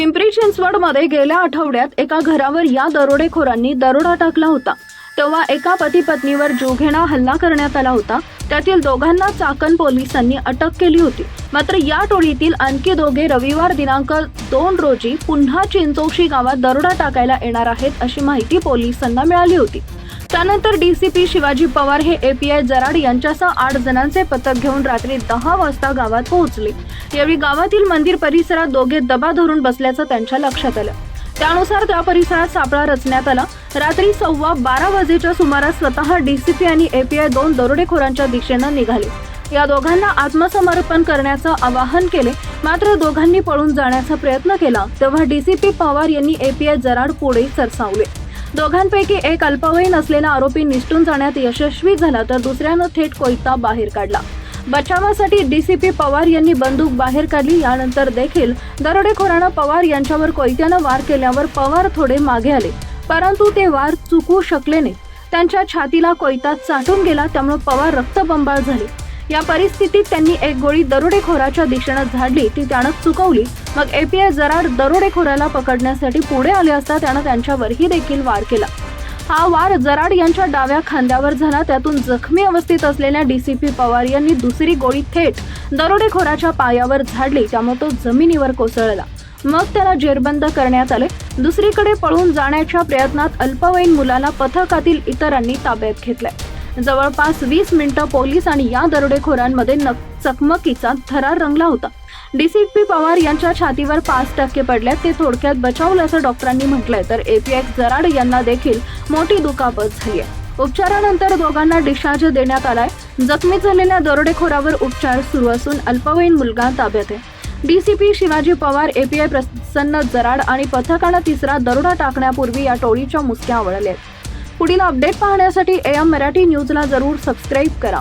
पिंपरी चिंचवडमध्ये गेल्या आठवड्यात एका घरावर या दरोडेखोरांनी दरोडा टाकला होता. तेव्हा एका पती पत्नीवर जोघेणा हल्ला करण्यात आला होता. त्यातील दोघांना चाकण पोलिसांनी अटक केली होती. मात्र या टोळीतील आणखी दोघे रविवार दिनांक दोन रोजी पुन्हा चिंचोशी गावात दरोडा टाकायला येणार आहेत अशी माहिती पोलिसांना मिळाली होती. त्यानंतर डीसीपी शिवाजी पवार हे एपीआय जराड यांच्यासह आठ जणांचे पथक घेऊन रात्री दहा वाजता गावात पोहोचले. यावेळी गावातील मंदिर परिसरात दोघे दबा धरून बसल्याचं त्यांच्या लक्षात आलं. त्यानुसार त्या परिसरात सापळा रचण्यात आला. रात्री सव्वा बारा वाजेच्या सुमारास स्वतः डीसीपी आणि एपीआय दोन दरोडेखोरांच्या दिशेनं निघाले. या दोघांना आत्मसमर्पण करण्याचं आवाहन केले. मात्र दोघांनी पळून जाण्याचा प्रयत्न केला. तेव्हा डीसीपी पवार यांनी एपीआय जराड पुढे सरसावले. दोघांपैकी एक अल्पवयीन असलेला आरोपी निसटून जाण्यात यशस्वी झाला तर दुसऱ्यानं थेट कोयता बाहेर काढला. बचावासाठी डीसीपी पवार यांनी बंदूक बाहेर काढली यानंतर देखील दरोडेखोरानं पवार यांच्यावर कोयत्यानं वार केल्यावर पवार थोडे मागे आले. परंतु ते वार चुकू शकले नाही. त्यांच्या छातीला कोयता चाटून गेला त्यामुळे पवार रक्तबंबाळ झाले. या परिस्थितीत त्यांनी एक गोळी दरोडेखोराच्या दिशेनं झाडली. ती त्यानं चुकवली. मग एपीआय जराड दरोडेखोराला पकडण्यासाठी पुढे आले असता त्यानं त्यांच्यावरही देखील वार केला. हा वार जराड यांच्या डाव्या खांद्यावर झाला. त्यातून जखमी अवस्थेत असलेल्या डीसीपी पवार यांनी दुसरी गोळी थेट दरोडेखोराच्या पायावर झाडली. त्यामुळे तो जमिनीवर कोसळला. मग त्याला जेरबंद करण्यात आले. दुसरीकडे पळून जाण्याच्या प्रयत्नात अल्पवयीन मुलाला पथकातील इतरांनी ताब्यात घेतलंय. जवळपास वीस मिनिटं पोलीस आणि या दरोडेखोरांमध्ये नक- चकमकीचा थरार रंगला होता. डीसीपी पवार यांच्या छातीवर पाच टक्के पडल्यात ते थोडक्यात बचावलं असं डॉक्टरांनी म्हटलंय. तर एपीएक्स जराड यांना देखील मोठी दुखापत झाली आहे. उपचारानंतर दोघांना डिस्चार्ज देण्यात आलाय. जखमी झालेल्या दरोडेखोरावर उपचार सुरू असून अल्पवयीन मुलगा ताब्यात आहे. डीसीपी शिवाजी पवार एपीआय प्रसन्न जराड आणि पथकानं तिसरा दरोडा टाकण्यापूर्वी या टोळीच्या मुसक्या आवळल्या आहेत. पुढील अपडेट पाहण्यासाठी एम मराठी न्यूजला जरूर सबस्क्राईब करा.